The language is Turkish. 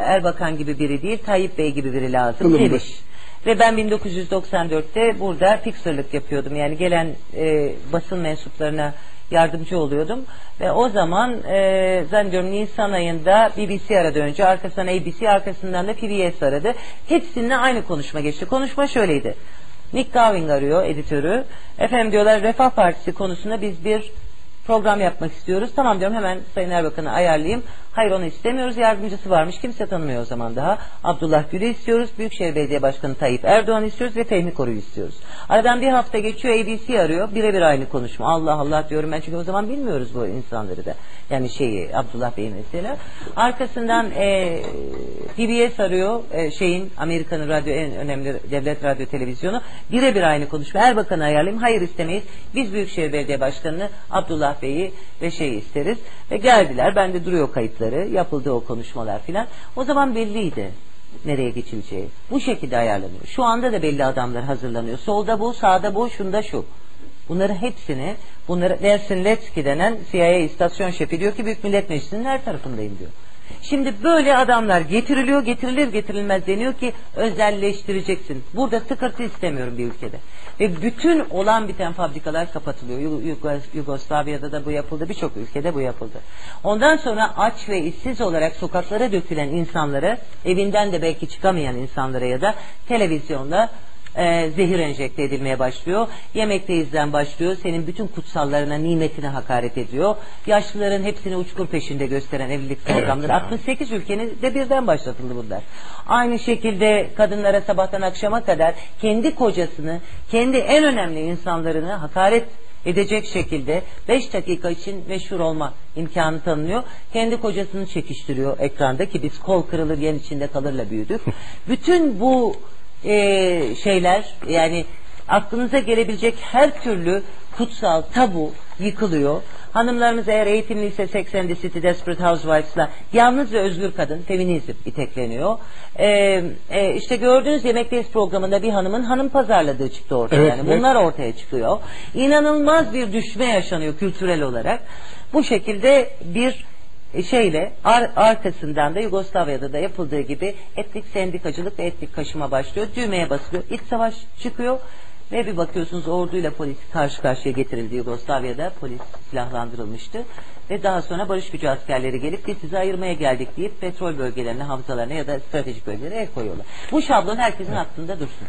Erbakan gibi biri değil, Tayyip Bey gibi biri lazım. Kılımlı. Demiş. Ve ben 1994'te burada fixerlık yapıyordum. Yani gelen e, basın mensuplarına yardımcı oluyordum. Ve o zaman e, zannediyorum Nisan ayında BBC aradı önce. Arkasından ABC arkasından da PBS aradı. Hepsinde aynı konuşma geçti. Konuşma şöyleydi. Nick Gowing arıyor editörü. Efendim diyorlar Refah Partisi konusunda biz bir program yapmak istiyoruz. Tamam diyorum hemen Sayın Erbakan'ı ayarlayayım. Hayır onu istemiyoruz. Yardımcısı varmış. Kimse tanımıyor o zaman daha. Abdullah Gül'ü istiyoruz. Büyükşehir Belediye Başkanı Tayyip Erdoğan istiyoruz ve Fehmi Koru'yu istiyoruz. Aradan bir hafta geçiyor ABC arıyor. Birebir aynı konuşma. Allah Allah diyorum ben çünkü o zaman bilmiyoruz bu insanları da. Yani şeyi Abdullah Bey mesela. Arkasından e, PBS arıyor. E, şeyin Amerika'nın radyo en önemli devlet radyo televizyonu. Birebir aynı konuşma. Erbakan'ı ayarlayayım. Hayır istemeyiz. Biz Büyükşehir Belediye Başkanı'nı Abdullah Bey'i ve şeyi isteriz. Ve geldiler. Bende duruyor kayıtları. Yapıldı o konuşmalar filan. O zaman belliydi nereye geçileceği. Bu şekilde ayarlanıyor. Şu anda da belli adamlar hazırlanıyor. Solda bu, sağda bu, şunda şu. Bunları hepsini, bunları Nelson Letsky denen CIA istasyon şefi diyor ki Büyük Millet Meclisi'nin her tarafındayım diyor. Şimdi böyle adamlar getiriliyor, getirilir getirilmez deniyor ki özelleştireceksin. Burada sıkıntı istemiyorum bir ülkede. Ve bütün olan biten fabrikalar kapatılıyor. Yu- Yugo- Yugoslavya'da da bu yapıldı, birçok ülkede bu yapıldı. Ondan sonra aç ve işsiz olarak sokaklara dökülen insanlara, evinden de belki çıkamayan insanlara ya da televizyonda e, zehir enjekte edilmeye başlıyor. Yemekteyizden başlıyor. Senin bütün kutsallarına, nimetine hakaret ediyor. Yaşlıların hepsini uçkur peşinde gösteren evlilik programları. 68 ülkenin de birden başlatıldı bunlar. Aynı şekilde kadınlara sabahtan akşama kadar kendi kocasını, kendi en önemli insanlarını hakaret edecek şekilde 5 dakika için meşhur olma imkanı tanınıyor. Kendi kocasını çekiştiriyor ekranda ki biz kol kırılır yen içinde kalırla büyüdük. Bütün bu e, şeyler yani aklınıza gelebilecek her türlü kutsal tabu yıkılıyor. Hanımlarımız eğer eğitimliyse Sex and the City, Desperate Housewives'la yalnız ve özgür kadın, feminizm itekleniyor. Ee, e, işte gördüğünüz Yemekteyiz programında bir hanımın hanım pazarladığı çıktı ortaya. Evet, yani evet. bunlar ortaya çıkıyor. İnanılmaz bir düşme yaşanıyor kültürel olarak. Bu şekilde bir şeyle ar- arkasından da Yugoslavya'da da yapıldığı gibi etnik sendikacılık ve etnik kaşıma başlıyor. Düğmeye basılıyor. İç savaş çıkıyor. Ve bir bakıyorsunuz orduyla polis karşı karşıya getirildi Yugoslavya'da. Polis silahlandırılmıştı. Ve daha sonra barış gücü askerleri gelip biz sizi ayırmaya geldik deyip petrol bölgelerine, havzalarına ya da stratejik bölgelere el koyuyorlar. Bu şablon herkesin aklında dursun.